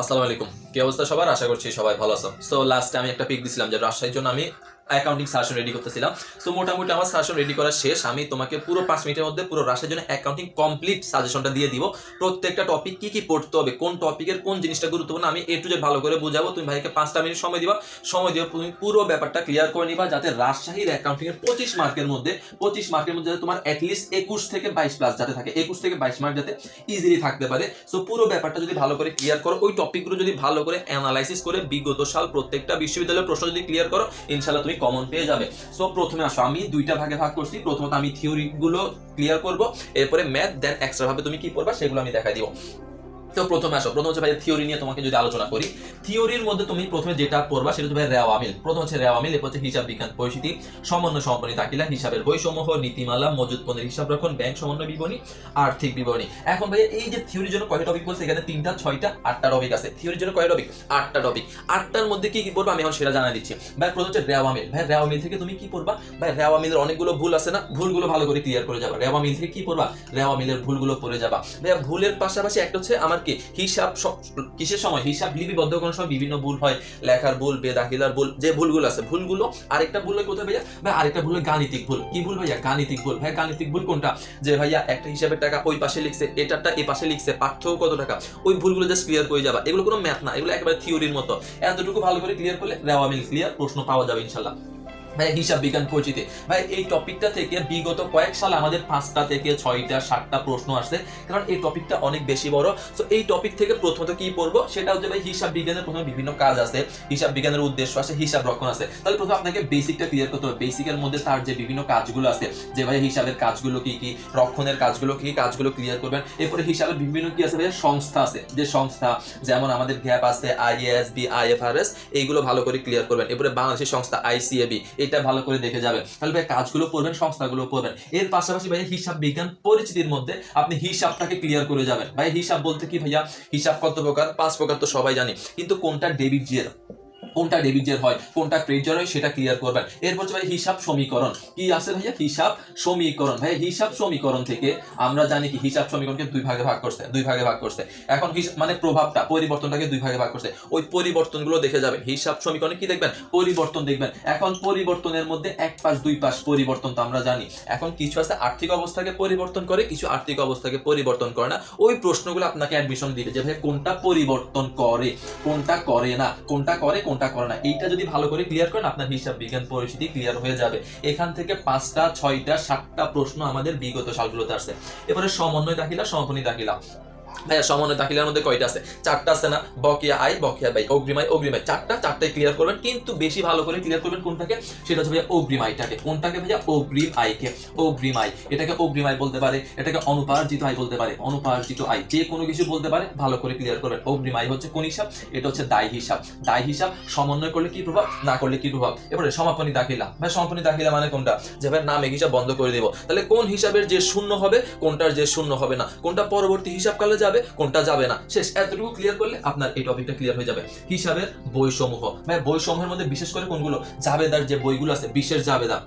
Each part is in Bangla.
আসসালামু আলাইকুম। কি অবস্থা সবার? আশা করছি সবাই ভালো আছো। সো লাস্টে আমি একটা পিক দিছিলাম যে রাজশাহীর জন্য আমি অ্যাকাউন্টিং সাজেশন রেডি করতেছিলাম। সো মোটামুটি আমার সাজেশন রেডি করা শেষ। আমি তোমাকে পুরো পাঁচ মিনিটের মধ্যে পুরো রাজশাহীর জন্য অ্যাকাউন্টিং কমপ্লিট সাজেশনটা দিয়ে দিব। প্রত্যেকটা টপিক কি কি পড়তে হবে, কোন টপিকের কোন জিনিসটা গুরুত্বপূর্ণ, আমি এ জেড ভালো করে বুঝাবো। তুমি ভাইকে পাঁচটা মিনিট সময় দিবা। সময় দিয়ে তুমি পুরো ব্যাপারটা ক্লিয়ার করে নিবা যাতে রাজশাহীর অ্যাকাউন্টিং এর পঁচিশ মার্কের মধ্যে, পঁচিশ মার্কের মধ্যে যাতে তোমার অ্যাটলিস্ট একুশ থেকে বাইশ প্লাস যাতে থাকে, একুশ থেকে বাইশ মার্ক যাতে ইজিলি থাকতে পারে। সো পুরো ব্যাপারটা যদি ভালো করে ক্লিয়ার করো, ওই টপিকগুলো যদি ভালো করে অ্যানালাইসিস করে বিগত সাল প্রত্যেকটা বিশ্ববিদ্যালয়ের প্রশ্ন যদি ক্লিয়ার করো ইনশাল্লাহ তুমি কমন পেয়ে যাবে। সো প্রথমে আসো, আমি দুইটা ভাগে ভাগ করছি। প্রথমত আমি থিওরিগুলো ক্লিয়ার করব, এরপরে ম্যাথ দেন এক্সট্রাভাবে তুমি কি করবা, সেগুলো আমি দেখাই দিব। তো প্রথমে আসো। প্রথম হচ্ছে ভাই থিওরি নিয়ে তোমাকে যদি আলোচনা করি। থিওরির মধ্যে তুমি প্রথমে যেটা পড়বা সেটা হচ্ছে ভাই রেওয়ামিল। প্রথম হচ্ছে রেওয়ামিল, এরপর হচ্ছে হিসাব বিজ্ঞান পরিস্থিতি সমন্বয় হিসাবের বৈসমূহ নীতিমালা, মজুদ পণ্যের হিসাব রক্ষণ, ব্যাংক সমন্বয় বিবরণী, আর্থিক বিবরণী। এখন ভাই এই যে থিওরির জন্য কয়টা টপিক বলছে, এখানে তিনটা, ছয়টা, আটটা টপিক আছে। থিওরির জন্য কয়টা টপিক আটটা টপিক আটটার মধ্যে কি কি পড়বা আমি এখন সেটা জানা দিচ্ছি। ভাই প্রথম হচ্ছে রেওয়ামিল। ভাই রেওয়ামিল থেকে তুমি কি পড়বা? ভাই রেওয়ামিলের অনেকগুলো ভুল আছে না? ভুলগুলো ভালো করে ক্লিয়ার করে যাবা। রেওয়ামিল থেকে কি পড়বা? রেওয়ামিলের ভুলগুলো পড়ে যাবা। ভাইয়া ভুলের পাশাপাশি একটা হচ্ছে আমার কি হিসাব কিসের সময়? হিসাব লিপিবদ্ধ করার সময় বিভিন্ন ভুল হয়। লেখার ভুল বেদাখিলার ভুল, যে ভুলগুলো আছে। ভুলগুলো আরেকটা ভুল হয় কোথায় ভাইয়া? ভাই, আরেকটা ভুল হয় গাণিতিক ভুল। কি ভুল ভাইয়া? গাণিতিক ভুল। ভাই, গাণিতিক ভুল কোনটা? যে ভাইয়া একটা হিসাবের টাকা ওই পাশে লিখছে, এটারটা এই পাশে লিখছে, পার্থক্য কত টাকা? ওই ভুলগুলো জাস্ট ক্লিয়ার করে যাবা। এগুলো কোনো ম্যাথ না, এগুলো একেবারে থিওরির মতো। এতটুকু ভালো করে ক্লিয়ার করলে, রেওয়ামিল ক্লিয়ার প্রশ্ন পাওয়া যাবে ইনশাল্লাহ। ভাই, হিসাব বিজ্ঞান পরিচিতি। ভাই, এই টপিকটা থেকে বিগত কয়েক সাল আমাদের পাঁচটা থেকে ছয়টা, সাতটা প্রশ্ন আসছে, কারণ এই টপিকটা অনেক বেশি বড়। তো এই টপিক থেকে প্রথমত কি পড়ব? সেটা হচ্ছে ভাই, হিসাব বিজ্ঞানের প্রথমে বিভিন্ন কাজ আছে, হিসাব বিজ্ঞানের উদ্দেশ্য আছে, হিসাব রক্ষণ আছে। তাহলে প্রথমে আপনাকে বেসিকটা ক্লিয়ার করতে হবে। বেসিকের মধ্যে তার যে বিভিন্ন কাজগুলো আছে, যে ভাই, হিসাবের কাজগুলো কি কি, রক্ষণের কাজগুলো কি কাজগুলো ক্লিয়ার করবেন। এরপরে হিসাবের বিভিন্ন কি আছে ভাই, সংস্থা আছে। যে সংস্থা, যেমন আমাদের গ্যাপ আছে আইএস বি আইএফআরএস এইগুলো ভালো করে ক্লিয়ার করবেন। এরপরে বাংলাদেশের সংস্থা আইসিএবি এটা ভালো করে দেখে যাবেন। তাহলে ভাই কাজগুলো পড়বেন সংস্থাগুলো পড়বেন এর পাশাপাশি ভাইয়া হিসাব বিজ্ঞান পরিচিতির মধ্যে আপনি হিসাবটাকে ক্লিয়ার করে যাবেন। ভাই হিসাব বলতে কি ভাইয়া? হিসাব কত প্রকার? পাঁচ প্রকার তো সবাই জানি। কিন্তু কোনটা ডেবিট জিয়ার কোনটা ডেবিটের হয়, কোনটা ক্রেডিটের হয়, সেটা ক্লিয়ার করবেন। এরপর হচ্ছে ভাই হিসাব সমীকরণ। কি আছে ভাইয়া? হিসাব সমীকরণ। ভাই হিসাব সমীকরণ থেকে আমরা জানি কি, হিসাব সমীকরণকে দুই ভাগে ভাগ করছে, দুই ভাগে ভাগ করছে। এখন মানে প্রভাবটা, পরিবর্তনটাকে দুই ভাগে ভাগ করছে। ওই পরিবর্তনগুলো দেখে যাবেন। হিসাব সমীকরণে কি দেখবেন? পরিবর্তন দেখবেন। এখন পরিবর্তনের মধ্যে এক পাশ, দুই পাশ পরিবর্তন তো আমরা জানি। এখন কিছু আছে আর্থিক অবস্থাকে পরিবর্তন করে, কিছু আর্থিক অবস্থাকে পরিবর্তন করে না। ওই প্রশ্নগুলো আপনাকে অ্যাডমিশন দিবে যে ভাই কোনটা পরিবর্তন করে, কোনটা করে না, কোনটা করে, কোনটা করে না। এইটা যদি ভালো করে ক্লিয়ার করেন, আপনার হিসাব বিজ্ঞান পরিস্থিতি ক্লিয়ার হয়ে যাবে। এখান থেকে পাঁচটা, ছয়টা, সাতটা প্রশ্ন আমাদের বিগত সালগুলোতে আসছে। এবারে সমন্বয় দাখিলা, সমাপনী দাখিলা। ভাইয়া, সমন্বয় দাখিলার মধ্যে কয়টা আছে? চারটা আছে না? বকেয়া আই বকেয়া বাই চারটা ক্লিয়ার করবেন, কিন্তু বেশি ভালো করে ক্লিয়ার করবেন কোনটাকে? সেটা হচ্ছে ভাইয়া কোনটাকে ভাইয়া? অগ্রিম অগ্রিম এটাকে অগ্রিম বলতে পারে, এটাকে অনুপার্জিত বলতে পারে। অনুপার্জিত যে কোনো কিছু বলতে পারে, ভালো করে ক্লিয়ার করবেন। অগ্রিম হচ্ছে কোন হিসাব? এটা হচ্ছে দায় হিসাব। দায় হিসাব সমন্বয় করলে কি প্রভাব? না করলে কি প্রভাব? এবারে সমাপনী দাখিলা। ভাই, সমাপনী দাখিলা মানে কোনটা? যে ভাই, নাম হিসাব বন্ধ করে দেবো। তাহলে কোন হিসাবের যে শূন্য হবে, কোনটার যে শূন্য হবে না? কোনটা পরবর্তী হিসাব কালে যাবে কোনটা যাবে না। শেষ, এতটুকু ক্লিয়ার করলে আপনার এই টপিকটা ক্লিয়ার হয়ে যাবে। হিসাবের বইসমূহ। ভাই বইসমূহের মধ্যে বিশেষ করে কোনগুলো? জাবেদার যে বইগুলো আছে, বিশেষ জাবেদা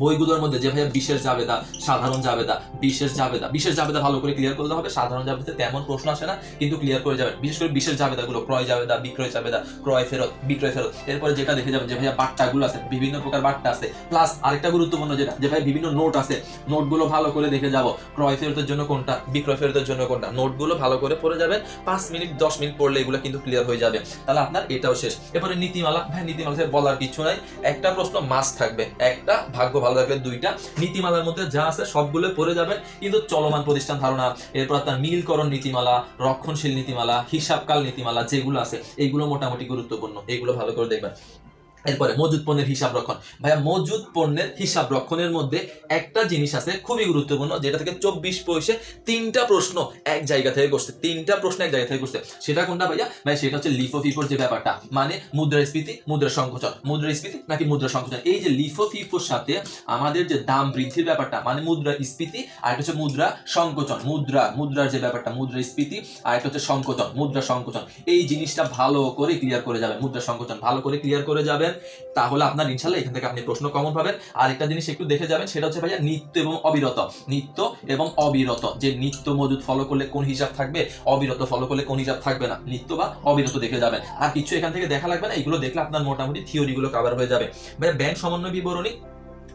বইগুলোর মধ্যে যে ভাইয়া বিশেষ জাবেদা, সাধারণ জাবেদা, বিশেষ জাবেদা বিশেষ জাবেদা ভালো করে ক্লিয়ার করতে হবে, সাধারণ জাবেদা তেমন প্রশ্ন আসে না, কিন্তু ক্লিয়ার করে যাবেন। বিশেষ করে বিশেষ জাবেদাগুলো, ক্রয় জাবেদা, বিক্রয় জাবেদা, ক্রয় ফেরত, বিক্রয় ফেরত, এরপরে যেটা দেখে যাবেন যে ভাইয়া বাট্টাগুলো আছে, বিভিন্ন প্রকার বাট্টা আছে প্লাস আরেকটা গুরুত্বপূর্ণ যেটা, যে ভাই বিভিন্ন নোট আছে নোটগুলো ভালো করে দেখে যাব, ক্রয় ফেরতের জন্য কোনটা, বিক্রয় ফেরতের জন্য কোনটা নোটগুলো ভালো করে পড়ে যাবেন, পাঁচ মিনিট, দশ মিনিট পড়লে এগুলো কিন্তু ক্লিয়ার হয়ে যাবে। তাহলে আপনার এটাও শেষ। এরপরে নীতিমালা ভাই নীতিমালা বলার কিছু নাই, একটা প্রশ্ন মাস থাকবে, একটা ভাগ্য ভালো থাকবে দুইটা। নীতিমালার মধ্যে যা আছে সবগুলো পড়ে যাবেন, কিন্তু চলমান প্রতিষ্ঠান ধারণা, এরপর আপনার মিলকরণ নীতিমালা, রক্ষণশীল নীতিমালা, হিসাবকাল নীতিমালা যেগুলো আছে এইগুলো মোটামুটি গুরুত্বপূর্ণ। এইগুলো ভালো করে দেখবেন। এরপরে মজুদ পণ্যের হিসাব রক্ষণ। ভাইয়া, মজুদ পণ্যের হিসাব রক্ষণের মধ্যে একটা জিনিস আছে খুবই গুরুত্বপূর্ণ, যেটা থেকে চব্বিশ পয়সে তিনটা প্রশ্ন এক জায়গা থেকে করছে, তিনটা প্রশ্ন এক জায়গা থেকে করছে। সেটা কোনটা ভাইয়া? ভাই, সেটা হচ্ছে লিফো ফিফোর যে ব্যাপারটা মানে মুদ্রাস্ফীতি, মুদ্রা সংকোচন। মুদ্রাস্ফীতি নাকি মুদ্রা সংকোচন? এই যে লিফো ফিফোর সাথে আমাদের যে দাম বৃদ্ধির ব্যাপারটা মানে মুদ্রা স্ফীতি আর একটা হচ্ছে মুদ্রা সংকোচন। মুদ্রা, মুদ্রার যে ব্যাপারটা মুদ্রা স্ফীতি আর একটা হচ্ছে সংকোচন, মুদ্রা সংকোচন। এই জিনিসটা ভালো করে ক্লিয়ার করে যাবেন মুদ্রা সংকোচন ভালো করে ক্লিয়ার করে যাবেন তাহলে আপনার ইনশাল্লাহ এখান থেকে আপনি প্রশ্ন কমন পাবেন। আর একটা জিনিস একটু দেখে যাবেন, সেটা হচ্ছে ভাইয়া নিত্য এবং অবিরত। নিত্য এবং অবিরত। যে নিত্য মজুদ ফলো করলে কোন হিসাব থাকবে, অবিরত ফলো করলে কোন হিসাব থাকবে না। নিত্য বা অবিরত দেখে যাবেন। আর কিছু এখান থেকে দেখা লাগবে না, এগুলো দেখলে আপনার মোটামুটি থিওরিগুলো কভার হয়ে যাবে। ব্যাংক সমন্বয় বিবরণী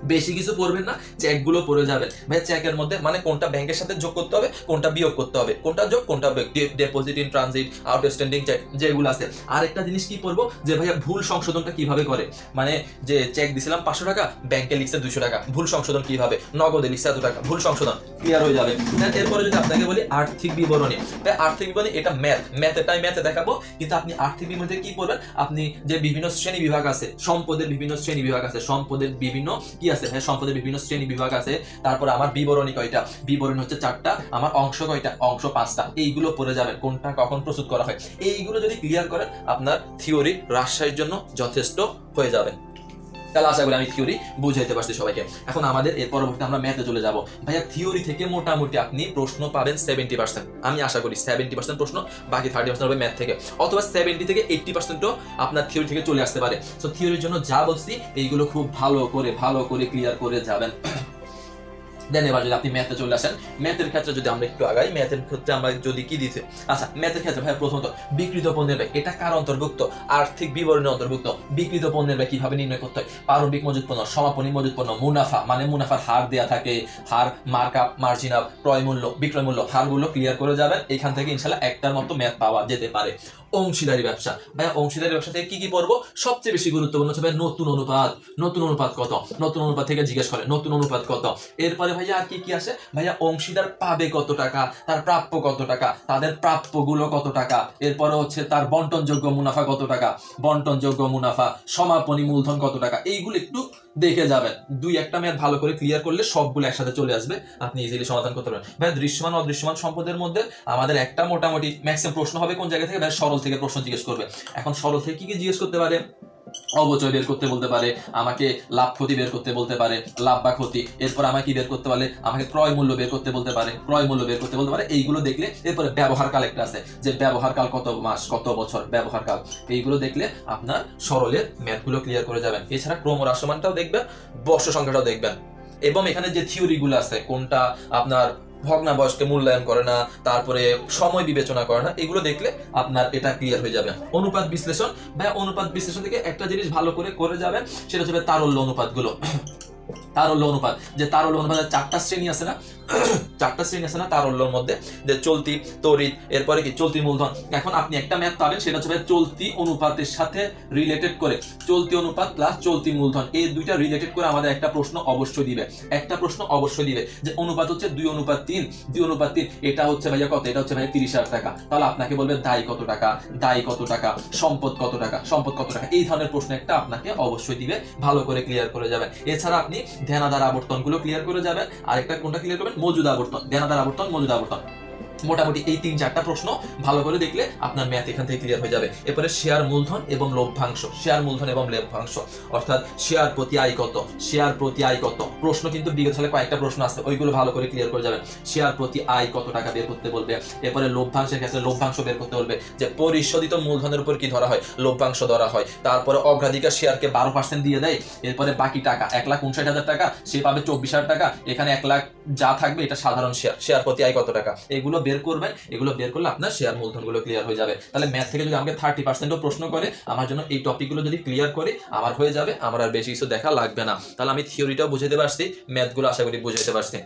বেশি কিছু পড়বেন না চেকগুলো পড়ে যাবেন। ভাই চেকের মধ্যে মানে কোনটা ব্যাংকের সাথে যোগ করতে হবে, কোনটা বিয়োগ করতে হবে। কোনটা যোগ, কোনটা deposit in transit outstanding cheque যেগুলো আছে। আর একটা জিনিস কি পড়ব? যে ভাইয়া ভুল সংশোধনটা কীভাবে করে? মানে যে চেক দিছিলাম পাঁচশো টাকা ব্যাংকে লিখছে দুশো টাকা। ভুল সংশোধন কীভাবে? নগদে লিখছে এত টাকা। ভুল সংশোধন ক্লিয়ার হয়ে যাবে। এরপরে যদি আপনাকে বলি আর্থিক বিবরণী। ভাই আর্থিক বিবরণী, এটা ম্যাথ ম্যাথেরটাই ম্যাথে দেখাবো। কিন্তু আপনি আর্থিক বিবরণীতে কি পড়বেন? আপনি যে বিভিন্ন শ্রেণি বিভাগ আছে, সম্পদের বিভিন্ন শ্রেণি বিভাগ আছে, সম্পদের বিভিন্ন কি আছে হ্যাঁ সম্পদের বিভিন্ন শ্রেণি বিভাগ আছে, তারপর আমার বিবরণী কয়টা? বিবরণী হচ্ছে চারটা, আমার অংশ কয়টা? অংশ পাঁচটা। এইগুলো পড়ে যাবে কোনটা কখন প্রস্তুত করা হয়। এইগুলো যদি ক্লিয়ার করেন, আপনার থিওরি রাজশাহীর জন্য যথেষ্ট হয়ে যাবে। তাহলে আশা করি আমি থিওরি বুঝাইতে পারছি সবাইকে। এখন আমাদের এর পরবর্তীতে আমরা ম্যাথে চলে যাব। ভাইয়া থিওরি থেকে মোটামুটি আপনি প্রশ্ন পাবেন সেভেন্টি পার্সেন্ট আমি আশা করি সেভেন্টি পার্সেন্ট প্রশ্ন, বাকি থার্টি পার্সেন্ট হবে ম্যাথ থেকে। অথবা সেভেন্টি থেকে এইটটি পার্সেন্টও আপনার থিওরি থেকে চলে আসতে পারে। সো থিওরির জন্য যা বলছি, এইগুলো খুব ভালো করে ভালো করে ক্লিয়ার করে যাবেন। দেন এবার যদি আপনি ম্যাথে চলে আসেন ম্যাথের ক্ষেত্রে যদি আমরা একটু আগাই ম্যাথের ক্ষেত্রে আমরা যদি কি দিতে আচ্ছা ম্যাথের ক্ষেত্রে ভাই প্রথমত বিকৃত পণ্যের ব্যয়, এটা কার অন্তর্ভুক্ত? আর্থিক বিবরণের অন্তর্ভুক্ত। বিকৃত পণ্যের ব্যয় কীভাবে নির্ণয় করতে হয়? প্রারম্ভিক মজুত পণ্য, সমাপনী মজুত পণ্য, মুনাফা মানে মুনাফার হার দেয়া থাকে, হার মার্ক আপ মার্জিন আপ ক্রয় মূল্য, বিক্রয় মূল্য, হারগুলো ক্লিয়ার করে যাবেন, এখান থেকে ইনশাল্লাহ একটার মতো ম্যাথ পাওয়া যেতে পারে। অংশীদারি ব্যবসা। ভাই অংশীদারি ব্যবসা থেকে কি কি পড়ব? সবচেয়ে বেশি গুরুত্বপূর্ণ হচ্ছে নতুন অনুপাত। নতুন অনুপাত কত? নতুন অনুপাত থেকে জিজ্ঞেস করে, নতুন অনুপাত কত? এরপরে ভাইয়া আর কি কি আসে? ভাইয়া, অংশীদার পাবে কত টাকা? তার প্রাপ্য কত টাকা? তাদের প্রাপ্যগুলো কত টাকা? এরপরে হচ্ছে তার বন্টনযোগ্য মুনাফা কত টাকা? বন্টনযোগ্য মুনাফা, সমাপনী মূলধন কত টাকা? এইগুলো একটু দেখে যাবেন। দুই একটা ম্যাথ ভালো করে ক্লিয়ার করলে সবগুলো একসাথে চলে আসবে। আপনি ইজিলি সমাধান করতে পারবেন। ভাই দৃশ্যমান, অদৃশ্যমান সম্পদের মধ্যে আমাদের একটা মোটামুটি ম্যাক্সিমাম প্রশ্ন হবে কোন জায়গা থেকে? ভাই সরল থেকে প্রশ্ন জিজ্ঞেস করবে। এখন সরল থেকে কি কি জিজ্ঞেস করতে পারে? অবচয় বের করতে বলতে পারে, আমাকে লাভ ক্ষতি বের করতে বলতে পারে, লাভ বা ক্ষতি, এরপর আমাকে কি বের করতে পারে আমাকে ক্রয় মূল্য বের করতে বলতে পারে, ক্রয় মূল্য বের করতে বলতে পারে, এইগুলো দেখলে এরপরে ব্যবহার কাল একটা আছে, যে ব্যবহার কাল কত মাস, কত বছর, ব্যবহার কাল, এইগুলো দেখলে আপনার সরলের ম্যাথগুলো ক্লিয়ার করে যাবেন। এছাড়া ক্রম রাসমানটাও দেখবেন, বর্ষ সংখ্যাটাও দেখবেন। এবং এখানে যে থিওরিগুলো আছে, কোনটা আপনার ভগ্নাবয়সকে মূল্যায়ন করে না, তারপরে সময় বিবেচনা করে না, এগুলো দেখলে আপনার এটা ক্লিয়ার হয়ে যাবে। অনুপাত বিশ্লেষণ, বা অনুপাত বিশ্লেষণ থেকে একটা জিনিস ভালো করে করে যাবেন, সেটা হচ্ছে তারল্য অনুপাতগুলো। তারল্য অনুপাত, যে তারল্য অনুপাতের চারটা শ্রেণি আছে না? চারটা শ্রেণি আছে না তারল্যর মধ্যে? যে চলতি, তড়িৎ, এরপরে কি? চলতি মূলধন। এখন আপনি একটা ম্যাথ পাবেন, সেটা হচ্ছে চলতি অনুপাতের সাথে রিলেটেড করে। চলতি অনুপাত প্লাস চলতি মূলধন, এই দুইটা রিলেটেড করে আমাদের একটা প্রশ্ন অবশ্যই দিবে। একটা প্রশ্ন অবশ্যই দিবে যে অনুপাত হচ্ছে দুই, অনুপাত তিন। দুই, অনুপাত তিন, এটা হচ্ছে ভাইয়া কত? এটা হচ্ছে ভাইয়া তিরিশ হাজার টাকা। তাহলে আপনাকে বলবে দায় কত টাকা? দায় কত টাকা? সম্পদ কত টাকা? সম্পদ কত টাকা? এই ধরনের প্রশ্ন একটা আপনাকে অবশ্যই দিবে, ভালো করে ক্লিয়ার করে যাবেন এছাড়া আপনি ধ্যানাদার আবর্তনগুলো ক্লিয়ার করে যাবেন। আরেকটা কোনটা ক্লিয়ার করবেন? মজুদ আবর্তন। ধ্যানাদার আবর্তন, মজুদ আবর্তন। মোটামুটি এই তিন চারটা প্রশ্ন ভালো করে দেখলে আপনার ম্যাথ এখান থেকে ক্লিয়ার হয়ে যাবে। এরপরে শেয়ার মূলধন এবং লভ্যাংশ। শেয়ার মূলধন এবং লভ্যাংশ। অর্থাৎ শেয়ার প্রতি আয় কত? শেয়ার প্রতি আয় কত? প্রশ্ন কিন্তু বিগত সালে কয়েকটা প্রশ্ন আছে ওইগুলো ভালো করে ক্লিয়ার করে যাবেন শেয়ার প্রতি আয় কত টাকা বের করতে বলবে? এরপরে লভ্যাংশের ক্ষেত্রে লভ্যাংশ বের করতে বলবে। যে পরিশোধিত মূলধনের উপর কি ধরা হয়? লভ্যাংশ ধরা হয়। তারপরে অগ্রাধিকার শেয়ারকে বারো পার্সেন্ট দিয়ে দেয়। এরপরে বাকি টাকা, এক লাখ উনষাট হাজার টাকা, সে পাবে চব্বিশ হাজার টাকা। এখানে এক লাখ যা থাকবে, এটা সাধারণ শেয়ার শেয়ার প্রতি আয় কত টাকা? এগুলো বের করবেন, এগুলো বের করলে আপনার শেয়ার মূলধনগুলো ক্লিয়ার হয়ে যাবে। তাহলে ম্যাথ থেকে যদি আমাকে থার্টি পার্সেন্টও প্রশ্ন করে, আমার জন্য এই টপিকগুলো যদি ক্লিয়ার করে, আমার হয়ে যাবে, আমার আর বেশি কিছু দেখা লাগবে না। তাহলে আমি থিওরিটাও বুঝাতে পারছি ম্যাথগুলো আশা করি বুঝাতে পারছি।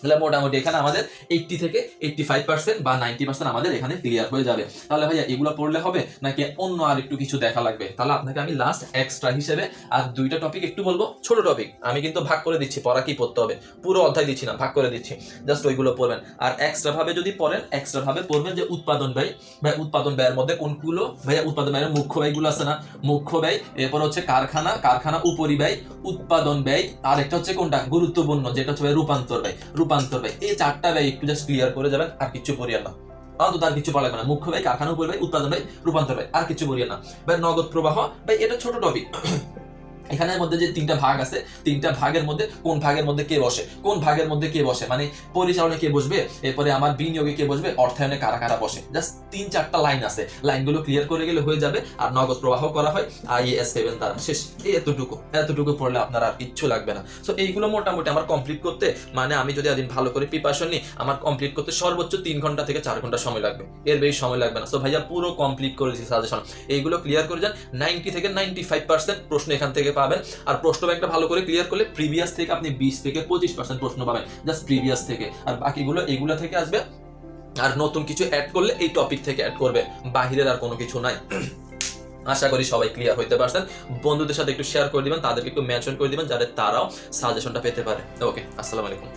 তাহলে মোটামুটি এখানে আমাদের এইটটি থেকে এইটটি ফাইভ পার্সেন্ট বা নাইনটি পার্সেন্ট আমাদের এখানে ক্লিয়ার হয়ে যাবে। তাহলে ভাইয়া, এগুলো পড়লে হবে নাকি অন্য আর একটু কিছু দেখা লাগবে? তাহলে আপনাকে আমি লাস্ট এক্সট্রা হিসেবে আর দুইটা টপিক একটু বলব। ছোট টপিক আমি কিন্তু ভাগ করে দিচ্ছি, পড়া কি পড়তে হবে? পুরো অধ্যায় দিচ্ছি না, ভাগ করে দিচ্ছি। জাস্ট ওইগুলো পড়বেন। আর এক্সট্রা ভাবে যদি পড়েন এক্সট্রা ভাবে পড়বেন যে উৎপাদন ব্যয়, ভাই উৎপাদন ব্যয়ের মধ্যে কোনগুলো? ভাইয়া, উৎপাদন ব্যয়ের মুখ্য ব্যয়গুলো আছে না? মুখ্য ব্যয়, এরপর হচ্ছে কারখানা কারখানা উপরি ব্যয়, উৎপাদন ব্যয় আর একটা হচ্ছে কোনটা? গুরুত্বপূর্ণ, যেটা হচ্ছে রূপান্তর ব্যয়। রূপান্তর ব্যয় এই চারটা ব্যয় একটু জাস্ট ক্লিয়ার করে যাবেন, আর কিছু পড়িয়া না। অন্তত আর কিছু পালাবে না। মুখ্য ব্যয় কারখানা উপর ব্যয় উৎপাদন ব্যয় রূপান্তর ব্যয় আর কিছু পড়িয়া না। ভাই, নগদ প্রবাহ, ভাই, এটা ছোট টপিক এখানের মধ্যে যে তিনটা ভাগ আছে, তিনটা ভাগের মধ্যে কোন ভাগের মধ্যে কে বসে? কোন ভাগের মধ্যে কে বসে? মানে পরিচালনা কে বসবে? এরপরে আমার বিনিয়োগে কে বসবে? অর্থায়নে কারা কারা বসে? জাস্ট তিন চারটা লাইন আছে। লাইনগুলো ক্লিয়ার করে গেলে হয়ে যাবে আর নগদ প্রবাহ করা হয় আইএস সেভেন দ্বারা। শেষ। এতটুকু। এতটুকু পড়লে আপনার আর কিচ্ছু লাগবে না। সো এইগুলো মোটামুটি আমার কমপ্লিট করতে মানে আমি যদি একদিন ভালো করে প্রিপারেশন নিই, আমার কমপ্লিট করতে সর্বোচ্চ তিন ঘণ্টা থেকে চার ঘণ্টা সময় লাগবে। এর বেশি সময় লাগবে না। সো ভাইয়া পুরো কমপ্লিট করে দিচ্ছি সাজেশন এইগুলো ক্লিয়ার করে যান। নাইনটি থেকে নাইনটি ফাইভ পার্সেন্ট প্রশ্ন এখান থেকে পাবেন। আর প্রশ্ন ব্যাংকটা ভালো করে ক্লিয়ার করলে প্রিভিয়াস থেকে আপনি বিশ থেকে পঁচিশ পার্সেন্ট প্রশ্ন পাবেন। জাস্ট প্রিভিয়াস থেকে। আর বাকিগুলো এগুলো থেকে আসবে। আর নতুন কিছু অ্যাড করলে এই টপিক থেকে অ্যাড করবে। বাহিরের আর কোনো কিছু নাই। আশা করি সবাই ক্লিয়ার হইতে পারছেন। বন্ধুদের সাথে একটু শেয়ার করে দিবেন, তাদেরকে একটু মেনশন করে দিবেন, যাতে তারাও সাজেশনটা পেতে পারে। ওকে আসসালামু আলাইকুম।